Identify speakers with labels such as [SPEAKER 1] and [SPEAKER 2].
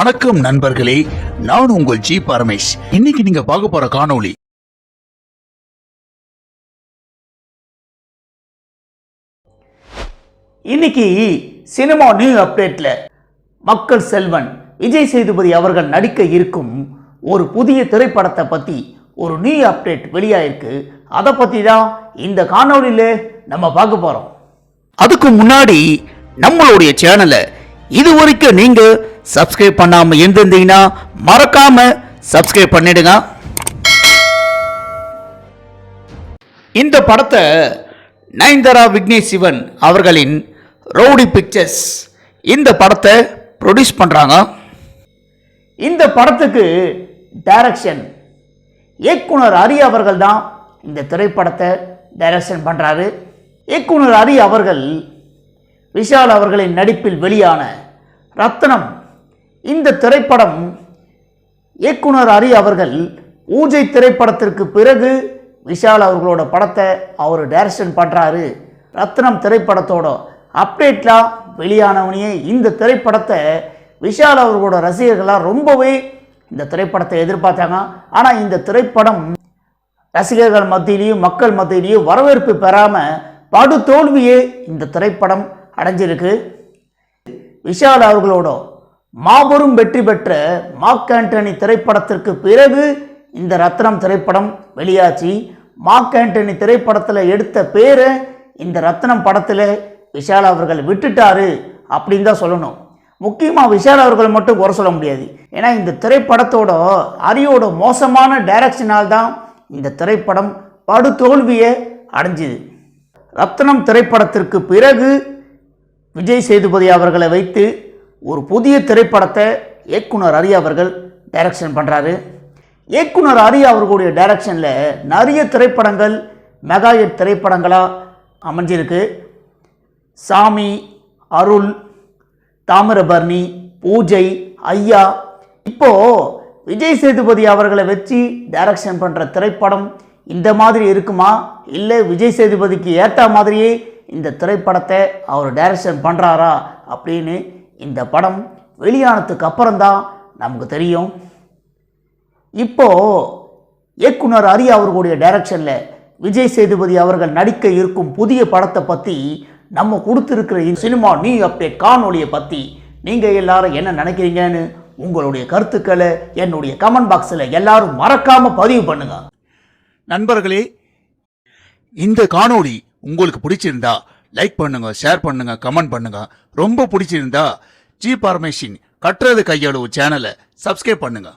[SPEAKER 1] வணக்கம் நண்பர்களே நான் உங்கள் ஜி பரமேஷ். இன்னைக்கு நீங்க பார்க்க போற காணொளி
[SPEAKER 2] இன்னைக்கு சினிமா நியூ அப்டேட்ல மக்கள் செல்வன் விஜய் சேதுபதி அவர்கள் நடிக்க இருக்கும் ஒரு புதிய திரைப்படத்தை பத்தி ஒரு நியூ அப்டேட் வெளியாயிருக்கு. அதை பத்தி தான் இந்த காணொளியில நம்ம பார்க்க போறோம். அதுக்கு முன்னாடி நம்மளுடைய சேனலை இது வரைக்கும் நீங்கள் சப்ஸ்கிரைப் பண்ணாமல் இருந்திருந்தீங்கன்னா மறக்காமல் சப்ஸ்கிரைப் பண்ணிடுங்க. இந்த படத்தை நயன்தாரா விக்னேஷ் சிவன் அவர்களின் ரவுடி பிக்சர்ஸ் இந்த படத்தை ப்ரொடியூஸ் பண்ணுறாங்க இந்த படத்துக்கு டைரக்ஷன் இயக்குனர் அரி அவர்கள் தான் இந்த திரைப்படத்தை டைரக்ஷன் பண்ணுறாரு இயக்குனர் அரி அவர்கள் விஷால் அவர்களின் நடிப்பில் வெளியான ரத்னம். இந்த திரைப்படம் இயக்குனர் ஹரி அவர்கள் பூஜை திரைப்படத்திற்கு பிறகு விஷால் அவர்களோட படத்தை அவர் டைரக்ஷன் பண்ணுறாரு ரத்னம் திரைப்படத்தோட அப்டேட்லாம் வெளியானவனையே இந்த திரைப்படத்தை விஷால் அவர்களோட ரசிகர்களாக ரொம்பவே இந்த திரைப்படத்தை எதிர்பார்த்தாங்க. ஆனால் இந்த திரைப்படம் ரசிகர்கள் மத்தியிலையும் மக்கள் மத்தியிலையும் வரவேற்பு பெறாமல் படு தோல்வியே இந்த திரைப்படம் அடைஞ்சிருக்கு. விஷால் அவர்களோட மாபெரும் வெற்றி பெற்ற மார்க் ஆண்டனி திரைப்படத்திற்கு பிறகு இந்த ரத்னம் திரைப்படம் வெளியாச்சு. மார்க் ஆண்டனி திரைப்படத்தில் எடுத்த பேரை இந்த ரத்னம் படத்தில் விஷால் அவர்கள் விட்டுட்டாரு அப்படின்னு தான் சொல்லணும். முக்கியமாக விஷால் அவர்கள் மட்டும் குறை சொல்ல முடியாது. ஏன்னா இந்த திரைப்படத்தோட அரியோட மோசமான டைரக்ஷனால் தான் இந்த திரைப்படம் படு தோல்வியை அடைஞ்சுது. ரத்னம் திரைப்படத்திற்கு பிறகு விஜய் சேதுபதி அவர்களை வைத்து ஒரு புதிய திரைப்படத்தை இயக்குனர் அரி அவர்கள் டைரக்ஷன் பண்ணுறாரு இயக்குனர் அரி அவர்களுடைய டைரக்ஷனில் நிறைய திரைப்படங்கள் மெகா ஹிட் திரைப்படங்களாக அமைஞ்சிருக்கு. சாமி அருள் தாமிரபரணி பூஜை ஐயா. இப்போது விஜய் சேதுபதி அவர்களை வச்சு டைரக்ஷன் பண்ணுற திரைப்படம் இந்த மாதிரி இருக்குமா? இல்லை விஜய் சேதுபதிக்கு ஏற்ற மாதிரியே இந்த திரைப்படத்தை அவர் டைரக்ஷன் பண்ணுறாரா அப்படின்னு இந்த படம் வெளியானதுக்கு அப்புறம்தான் நமக்கு தெரியும். இப்போ இயக்குனர் ஹரி அவர்களுடைய டைரக்ஷனில் விஜய் சேதுபதி அவர்கள் நடிக்க இருக்கும் புதிய படத்தை பற்றி நம்ம கொடுத்துருக்கிற இந்த சினிமா நியூ அப்டேட் காணொலியை பற்றி நீங்கள் எல்லாரும் என்ன நினைக்கிறீங்கன்னு உங்களுடைய கருத்துக்களை என்னுடைய கமெண்ட் பாக்ஸில் எல்லாரும் மறக்காமல் பதிவு பண்ணுங்க.
[SPEAKER 1] நண்பர்களே இந்த காணொளி உங்களுக்கு பிடிச்சிருந்தா லைக் பண்ணுங்க ஷேர் பண்ணுங்க கமெண்ட் பண்ணுங்க. ரொம்ப பிடிச்சிருந்தா ஜி பார்மேஷின் கட்டுறது கையளவு சேனலை சப்ஸ்கிரைப் பண்ணுங்கள்